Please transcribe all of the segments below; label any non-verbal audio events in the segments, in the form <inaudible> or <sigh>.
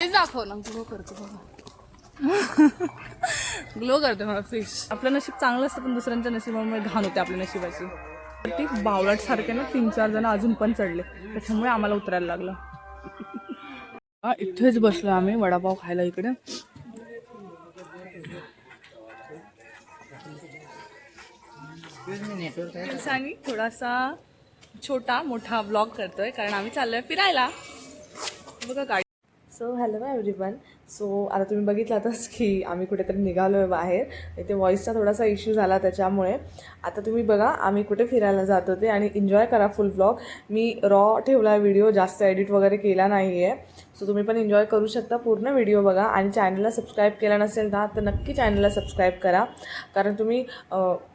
तेच दाखव ना ग्लो करतो बघा. ग्लो करतो मला फिश आपलं नशीब चांगलं असतं पण दुसऱ्यांच्या नशिबामुळे घाण होते आपल्या नशिबाची. तर ती बावलाट सारखे ना तीन चार जण अजून पण चढले. त्याच्यामुळे आम्हाला उतरायला लागलं. हा, इथेच बसलो आम्ही वडापाव खायला इकडे. दिवसांनी थोडासा छोटा मोठा ब्लॉग करतोय कारण आम्ही चाललोय फिरायला. बघा गाडी सो हॅलो एव्हरीवन सो आता तुम्ही बघितलातच की आम्ही कुठेतरी निघालो आहे बाहेर. इथे व्हॉईसचा थोडासा इश्यू झाला त्याच्यामुळे. आता तुम्ही बघा आम्ही कुठे फिरायला जात होते आणि एन्जॉय करा फुल ब्लॉग मी रॉ ठेवला व्हिडिओ जास्त एडिट वगैरे केला नाही आहे सो तुम्ही पण एन्जॉय करू शकता पूर्ण व्हिडिओ बघा. आणि चॅनलला सबस्क्राईब केला नसेल ना तर नक्की चॅनलला सबस्क्राईब करा. कारण तुम्ही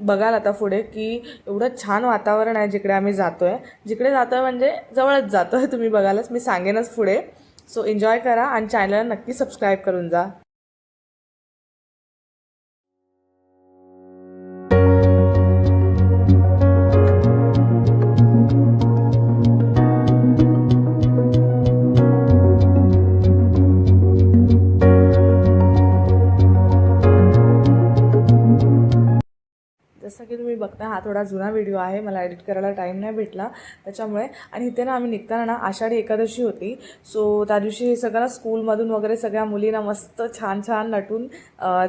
बघाल आता पुढे की एवढं छान वातावरण आहे जिकडे आम्ही जातो आहे जिकडे जातो आहे म्हणजे जवळच जातो आहे तुम्ही बघालच मी सांगेनच पुढे. सो एन्जॉय करा आणि चॅनलला नक्की सबस्क्राईब करून जा. जसं की तुम्ही बघता हा थोडा जुना व्हिडिओ आहे मला एडिट करायला टाईम नाही भेटला. त्याच्यामुळे आणि इथे ना आम्ही निघताना ना आषाढी एकादशी होती. सो त्या दिवशी हे सगळं ना स्कूलमधून वगैरे सगळ्या मुलींना मस्त छान छान नटून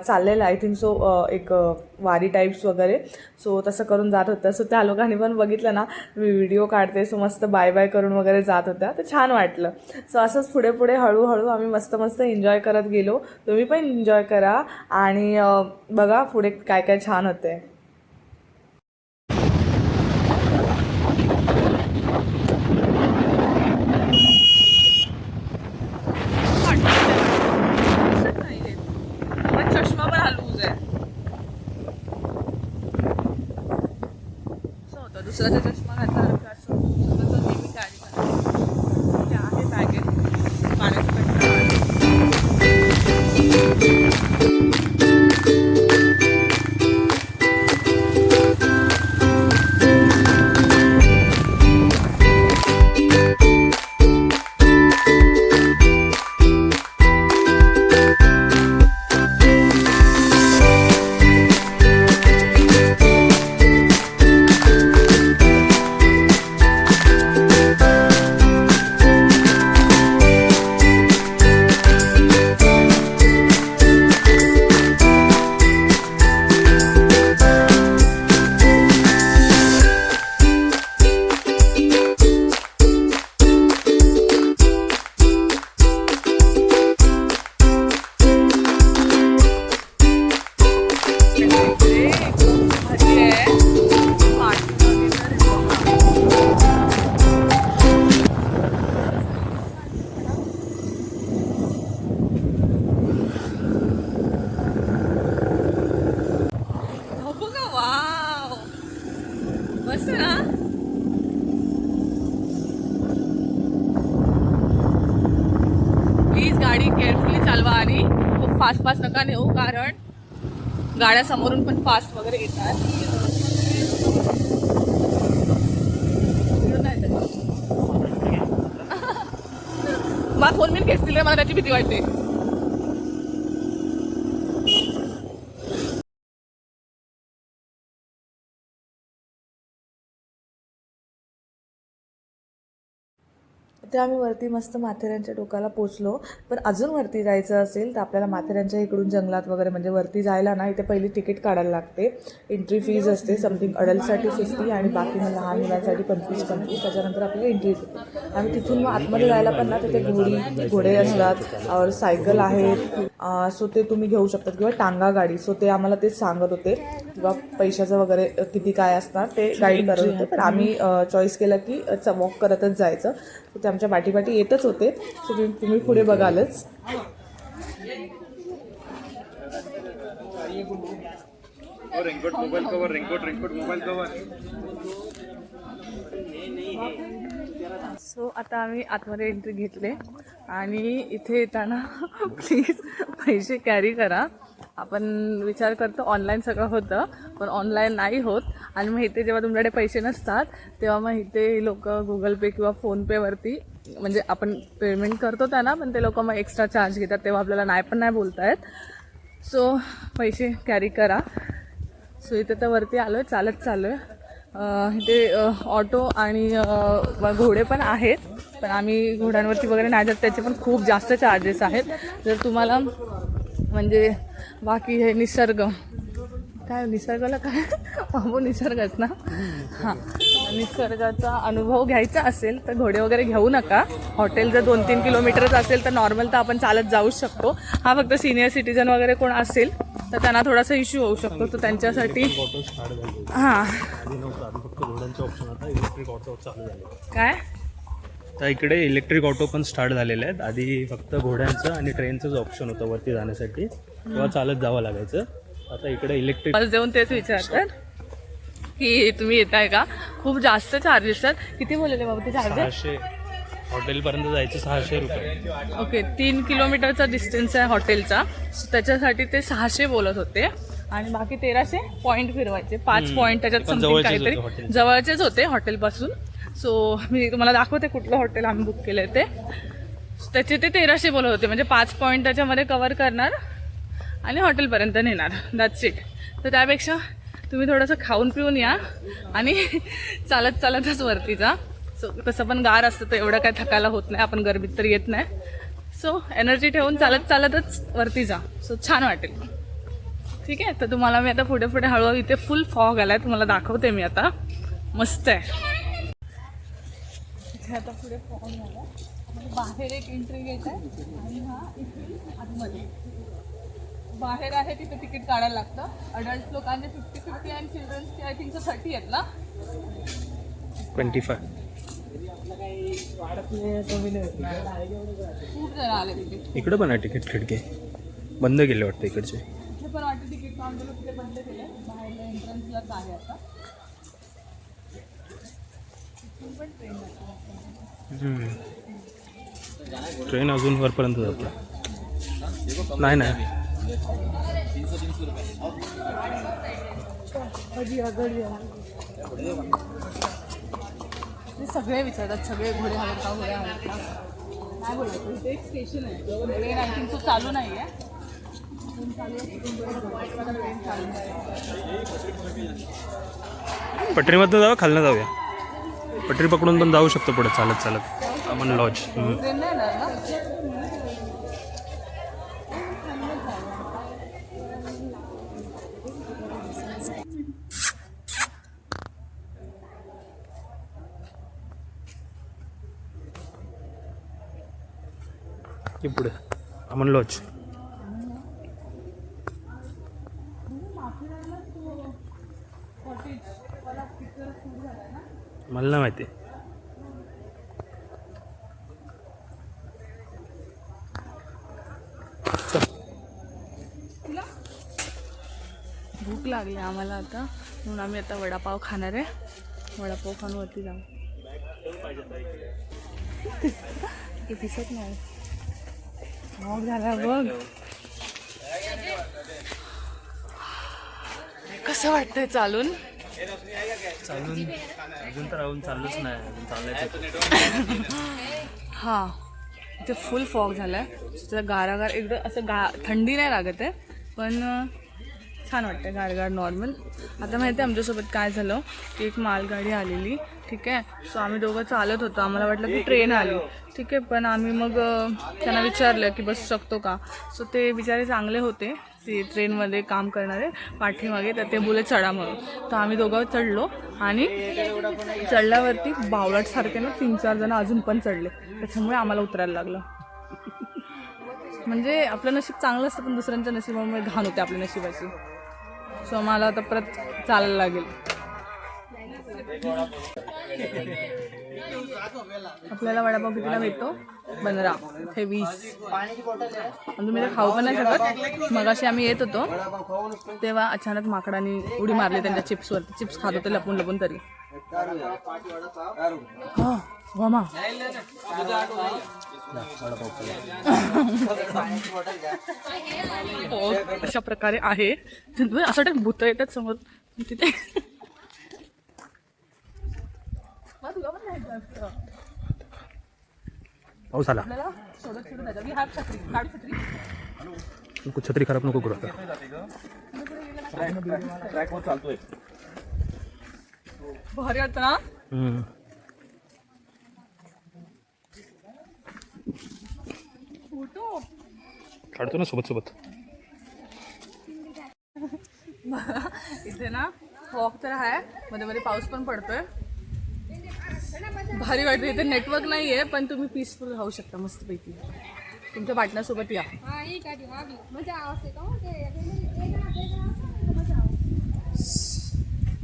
चाललेलं आय थिंक सो एक वारी टाईप्स वगैरे. सो तसं करून जात होतं सो त्या लोकांनी पण बघितलं ना मी व्हिडिओ काढते सो मस्त बाय बाय करून वगैरे जात होत्या. तर छान वाटलं. सो असंच पुढे पुढे हळूहळू आम्ही मस्त मस्त एन्जॉय करत गेलो. तुम्ही पण एन्जॉय करा आणि बघा पुढे काय काय छान होते पण चष्मा पण हा लूज आहे असं होतं दुसऱ्याचा चष्मा फास्ट फास्ट नका नेऊ कारण गाड्या समोरून पण फास्ट वगैरे येतात. <laughs> मला फोन मी घेतली मला त्याची भीती वाटते. ते आम्ही वरती मस्त माथेऱ्यांच्या टोकाला पोचलो. पण अजून वरती जायचं असेल तर आपल्याला माथेऱ्यांच्या इकडून जंगलात वगैरे म्हणजे वरती जायला ना इथे पहिली तिकीट काढायला लागते. एंट्री फीज असते समथिंग अडल्टसाठी फिफ्टी आणि बाकी मग लहान मुलांसाठी पंचवीस पंचवीस त्याच्यानंतर आपल्याला एंट्री देते आणि तिथून मग आतमध्ये जायला पण ना तिथे घोडी घोडे असतात और सायकल आहेत. सो ते तुम्ही घेऊ शकतात. किंवा टांगा गाडी सो ते आम्हाला तेच सांगत होते. किंवा पैशाचं वगैरे किती काय असणार ते गाईड करत होते. पण आम्ही चॉईस केलं की वॉक करतच जायचं. तर ते आमच्या पाठी येतच होते. सो तुम्ही तुम्ही पुढे बघालच. Raincoat mobile cover raincoat raincoat mobile cover. So आता आम्ही आतमध्ये एंट्री घेतले. आणि इथे येताना <laughs> प्लीज पैसे कॅरी करा. आपण विचार करतो ऑनलाईन सगळं होतं पण ऑनलाईन नाही होत. आणि मग इथे जेव्हा तुमच्याकडे पैसे नसतात तेव्हा मग इथे लोक गुगल पे किंवा फोनपेवरती म्हणजे आपण पेमेंट करतो त्यांना पण ते लोक मग एक्स्ट्रा चार्ज घेतात तेव्हा आपल्याला नाही पण नाही बोलतायत. सो पैसे कॅरी करा. सो इथे तर वरती आलो आहे चालत चालू आहे इथे ऑटो आणि घोडे पण आहेत. पण आम्ही घोड्यांवरती वगैरे नाही जात त्याचे पण खूप जास्त चार्जेस आहेत. जर तुम्हाला म्हणजे बाकी हे निसर्ग. काय निसर्गाला काय? बाबू निसर्गच ना? हां. निसर्गाचा अनुभव घ्यायचा असेल तर घोडे वगैरे घेऊ नका. हॉटेल जर दोन तीन किलोमीटरच असेल तर नॉर्मल तर आपण चालत जाऊ शकतो. हा फक्त सिनियर सिटीजन वगैरे कोण असेल तर त्यांना थोडासा इश्यू होऊ शकतो. तर त्यांच्यासाठी हां. काय? तर इकडे इलेक्ट्रिक ऑटो पण स्टार्ट झालेले आहेत. आधी फक्त घोड्यांचं आणि ट्रेनचंच ऑप्शन होतं वरती जाण्यासाठी. तेव्हा चालत जावं लागायचं. आता इकडे इलेक्ट्रिक मला जेवण तेच विचारतात. की तुम्ही येताय का? खूप जास्त चार्जेस आहेत. किती बोलले बाबा ते चार्जेस सहाशे. हॉटेलपर्यंत जायचं सहाशे रुपये. ओके तीन किलोमीटरचा डिस्टन्स आहे हॉटेलचा. सो त्याच्यासाठी ते सहाशे बोलत होते. आणि बाकी तेराशे पॉईंट फिरवायचे. पाच पॉईंट त्याच्यात पण समथिंग जवळचेच काहीतरी होते हॉटेल. जवळचेच होते हॉटेलपासून. सो मी तुम्हाला दाखवते कुठलं हॉटेल आम्ही बुक केलं ते. So, त्याचे ते तेराशे बोलत होते. म्हणजे पाच पॉईंट त्याच्यामध्ये कवर करणार आणि हॉटेलपर्यंत नेणार. दॅट्स इट तर त्यापेक्षा तुम्ही थोडंसं खाऊन पिऊन या आणि चालत चालतच वरती जा. सो कसं पण गार असतं तर एवढं काय थकायला होत नाही. आपण गरमीत तर येत नाही. सो एनर्जी ठेवून चालत चालतच वरती जा. सो छान वाटेल. ठीक आहे? तर तुम्हाला मी आता पुढे पुढे हळूहळू इथे फुल फॉग आला आहे तुम्हाला दाखवते मी आता. मस्त आहे. इथे आता पुढे फॉग झाला बाहेर एक एंट्री गेट आहे. आणि हा इथे आतमध्ये. बाहेर आहे तिथे तिकीट काढायला लागतं. अडल्ट लोकांचे फिफ्टी फिफ्टी आणि चिल्ड्रन्सचे आय थिंक थर्टी आहेत ना? ट्वेंटी फाय खूप जण आले तिथे. इकडे पण आहे तिकीट खिडकी. बंद केले वाटतं इकडचे. इथे पण वाटतं तिकीट काउंटर तिथे बंद केलं बाहेर एंट्रन्सलाच आहे आता. इथून पण ट्रेन जाते. ट्रेन अजून वरपर्यंत जाते. नाही नाही. ते सगळे विचारतात सगळे घोडे हवेत का घोडे हवेत का? काय इथे एक स्टेशन आहे. ट्रेन आय थिंक तो चालू नाही आहे? पटरीमधनं खालनं जाऊया. पटरी पकडून पण जाऊ शकतो पुढे चालत चालत. अमन लॉज की पुढे. अमन लॉज. मला नाही माहिती. भूक लागली आम्हाला आता. म्हणून आम्ही आता वडापाव खाणार आहे. वडापाव खाऊन वरती जाऊ. ते <laughs> दिसत नाही. मग झाला बघ. कसं वाटतंय चालून? चालून. अजून तर राहून चाललंच नाही. अजून चाललंच हां. इथे फुल फॉग झाला आहे गारागार एकदम असं गा थंडी नाही लागत आहे. पण छान वाटतं गाडगाड नॉर्मल आता माहिती आहे आमच्यासोबत काय झालं? की एक मालगाडी आलेली ठीक आहे? सो आम्ही दोघं चालत होतो. आम्हाला वाटलं की ट्रेन आली. ठीक आहे पण आम्ही मग त्यांना विचारलं की बसू शकतो का? सो ते बिचारे चांगले होते ते ट्रेनमध्ये काम करणारे पाठीमागे तर ते बोले चढा म्हणून तर आम्ही दोघं चढलो आणि चढल्यावरती बावळटसारखे ना तीन चार जण अजून पण चढले. त्याच्यामुळे आम्हाला उतरायला लागलं. <laughs> म्हणजे आपलं नशीब चांगलं असतं पण दुसऱ्यांच्या नशिबामुळे घाण होते आपल्या नशिबाची. सो मला आता परत चालायला लागेल. आपल्याला वडापाव कितीला भेटतो? पंधरा ते वीस. आणि तुम्ही ते खाऊ पण नाही शकत. मगाशी आम्ही येत होतो. तेव्हा अचानक माकडाने उडी मारली त्यांच्या चिप्सवर चिप्स खात होते लपून लपून तरी. हा वामा. अशा प्रकारे आहे. असं वाटतं भूत येतात समोर. तिथे पाऊस आला. छत्री खराब नको करू आता. भारी वाटतं ना? फोटो. काढतो ना सोबत सोबत. <laughs> इथे ना वॉक तर आहे. मध्ये मध्ये पाऊस पण पडतोय. भारी वाटतं. इथे नेटवर्क नाही आहे पण तुम्ही पीसफुल राहू शकता मस्तपैकी. तुमच्या पार्टनरसोबत या.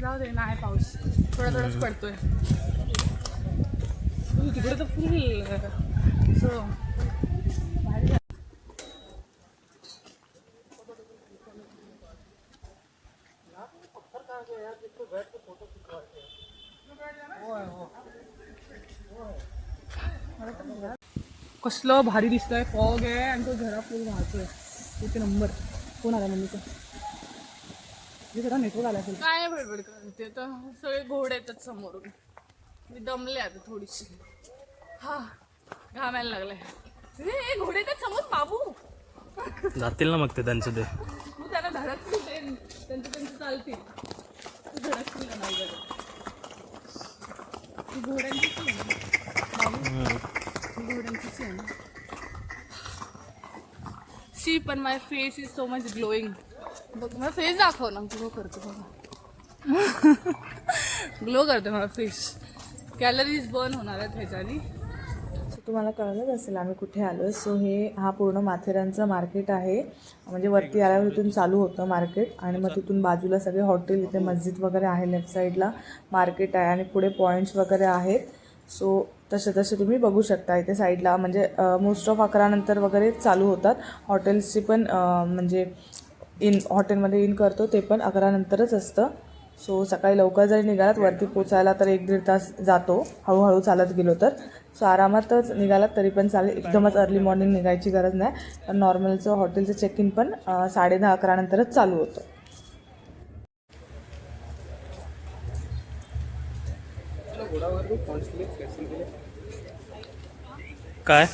जाऊ दे नाही पाऊस. थोडा थोडाच पडतोय. तिकडे तर फुल सो कसलं भारी दिसतंय. फॉग आहे आणि तो झरा फुल वाहतोय इथे नंबर. कोण आला मम्मीचा? हे जरा नेटवर्क आला असेल. काय बडबड करते? तर सगळे घोडे येतात समोरून. मी दमले आता थोडीशी. हा घामायला लागलाय घोडे येतात समोर बाबू. जातील ना मग ते त्यांचं ते. त्याला धडकतील ते त्यांचं त्यांचं चालतील. धडकतील ना आहे बाबू. ती सी पण my face is so much glowing बघ मला फेस दाखव ना ग्लो करतो बघा. ग्लो करतो मला फेस कॅलरीज बर्न होणार आहेत ह्याच्यानी. सो तुम्हाला कळलंच असेल आम्ही कुठे आलो सो हे हा पूर्ण माथेरानचं मार्केट आहे. म्हणजे वरती आल्यावर इथून चालू होतं मार्केट आणि मग तिथून बाजूला सगळे हॉटेल इथे मस्जिद वगैरे आहे लेफ्ट साईडला मार्केट आहे. आणि पुढे पॉईंट्स वगैरे आहेत. सो तसे तसे तुम्ही बघू शकता इथे साईडला. म्हणजे मोस्ट ऑफ अकरानंतर वगैरे चालू होतात. हॉटेल्सची पण म्हणजे इन हॉटेलमध्ये इन करतो. ते पण अकरानंतरच असतं. सो सकाळी लवकर जरी निघालात वरती पोचायला तर एक दीड तास जातो. हळूहळू चालत गेलो तर. सो आरामातच निघालात तरी पण चालेल. एकदमच अर्ली मॉर्निंग निघायची गरज नाही. पण नॉर्मलचं हॉटेलचं चेक इन पण साडे दहा अकरानंतरच चालू होतं. काय?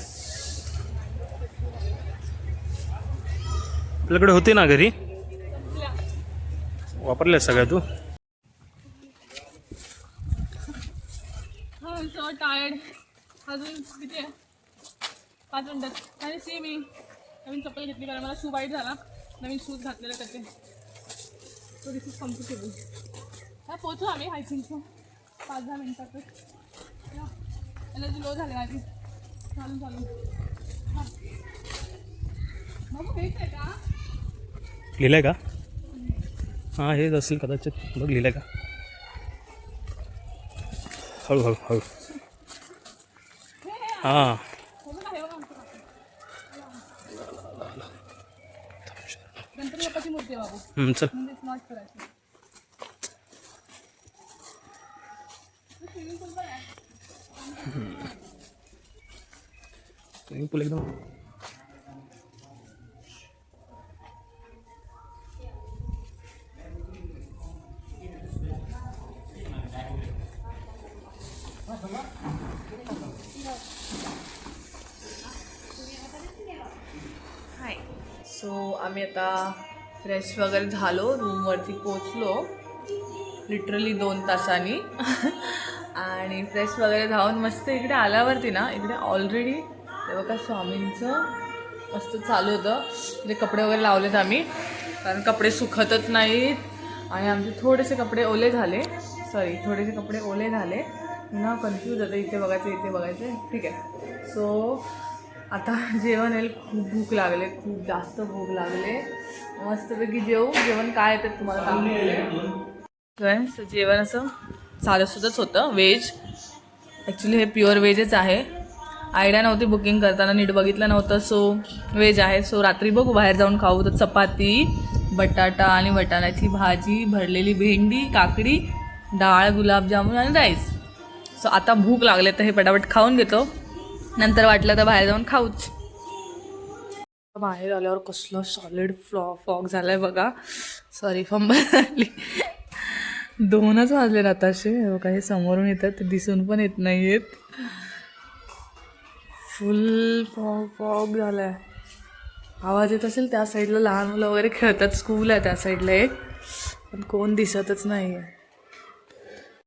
आपल्याकडे होते ना घरी? वापरल्या सगळ्या तू? सो टायर्ड अजून किती आहे? पाच मिनटात आणि सी मी नवीन चप्पल घेतली कारण मला शू वाईट झाला. नवीन शूज घातलेले त्याचे. सो दिस इज कम्फर्टेबल हा पोचू आम्ही. आय थिंक सो पाच दहा मिनटातच. एनर्जी लो झाली माझी. लिहिलं आहे का लिहिलंय का? हां हेच असेल कदाचित. बघ लिहिलंय का? हळूहळू हळू. हां. चल. ना, हे बघा आमचं काका. गणपती बाप्पाची मूर्ती आहे बाबू हम्म, चल म्हणजे नॉट करायचं स्विमिंग पूल एकदम हाय सो आम्ही आता फ्रेश वगैरे झालो. रूमवरती पोचलो लिटरली दोन तासांनी. <laughs> आणि फ्रेश वगैरे धावून मस्त इकडे आल्यावरती ना इकडे ऑलरेडी बघा स्वामींचं मस्त चालू होतं. इकडे कपडे वगैरे लावलेत आम्ही. कारण कपडे सुखतच नाहीत. आणि आमचे थोडेसे कपडे ओले झाले. सॉरी थोडेसे कपडे ओले झाले. ना कन्फ्यूज होतं. इथे बघायचं इथे बघायचं. ठीक आहे. सो आता <laughs> जेवण येईल खूप भूक लागले. खूप जास्त भूक लागले. मस्तपैकी जेवू. जेवण काय येतं तुम्हाला सांगते जेवण असं साधं होतं. व्हेज ॲक्च्युली हे प्युअर व्हेजच आहे. आयडिया नव्हती बुकिंग करताना नीट बघितलं नव्हतं. सो व्हेज आहे. सो रात्री बघू बाहेर जाऊन खाऊ. तर चपाती बटाटा आणि वटाण्याची भाजी भरलेली भेंडी काकडी डाळ गुलाबजामुन आणि राईस सो आता भूक लागले तर हे पटापट खाऊन घेतो. नंतर वाटलं तर बाहेर जाऊन खाऊच. बाहेर आल्यावर कसलं सॉलिड फ्लॉ फॉग झालाय बघा. सॉरी फंबल झाली दोनच वाजले आताशे बघा हे समोरून येतात दिसून पण येत नाही आहेत फुल फॉग फॉग आहे आवाज येत असेल त्या साईडला लहान मुलं वगैरे खेळतात. स्कूल आहे त्या साईडला एक. पण कोण दिसतच नाही आहे